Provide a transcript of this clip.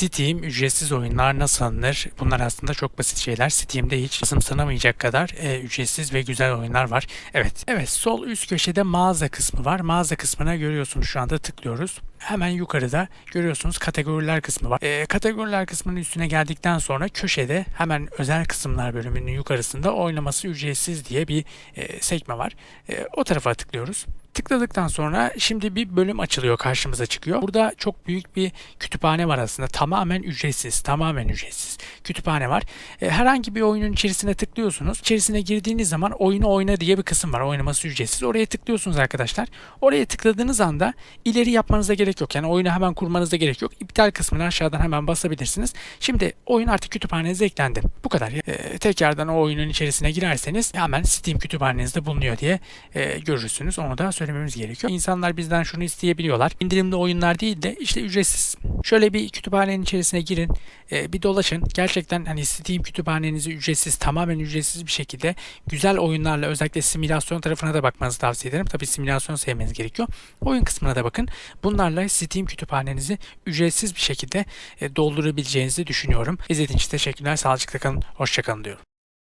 Steam ücretsiz oyunlar nasıl alınır? Bunlar aslında çok basit şeyler. Steam'de hiç sanamayacak kadar e, ücretsiz ve güzel oyunlar var. Evet. Evet sol üst köşede mağaza kısmı var. Mağaza kısmına görüyorsunuz şu anda tıklıyoruz. Hemen yukarıda görüyorsunuz kategoriler kısmı var. E, kategoriler kısmının üstüne geldikten sonra köşede hemen özel kısımlar bölümünün yukarısında oynaması ücretsiz diye bir e, sekme var. E, o tarafa tıklıyoruz. Tıkladıktan sonra şimdi bir bölüm açılıyor karşımıza çıkıyor. Burada çok büyük bir kütüphane var aslında. Tamamen ücretsiz. Tamamen ücretsiz. Kütüphane var. E, herhangi bir oyunun içerisine tıklıyorsunuz. İçerisine girdiğiniz zaman oyunu oyna diye bir kısım var. Oynaması ücretsiz. Oraya tıklıyorsunuz arkadaşlar. Oraya tıkladığınız anda ileri yapmanıza gerek yok. Yani oyunu hemen kurmanıza gerek yok. İptal kısmını aşağıdan hemen basabilirsiniz. Şimdi oyun artık kütüphanenize eklendi. Bu kadar. E, tekrardan o oyunun içerisine girerseniz hemen Steam kütüphanenizde bulunuyor diye e, görürsünüz. Onu da söylememiz gerekiyor. İnsanlar bizden şunu isteyebiliyorlar. İndirimli oyunlar değil de işte ücretsiz. Şöyle bir kütüphanenin içerisine girin. e, bir dolaşın. Gerçekten hani Steam kütüphanenizi ücretsiz, tamamen ücretsiz bir şekilde güzel oyunlarla özellikle simülasyon tarafına da bakmanızı tavsiye ederim. Tabii simülasyon sevmeniz gerekiyor. Oyun kısmına da bakın. Bunlarla Steam kütüphanenizi ücretsiz bir şekilde e, doldurabileceğinizi düşünüyorum. İzlediğiniz için teşekkürler. Sağlıcakla kalın. Hoşçakalın diyorum.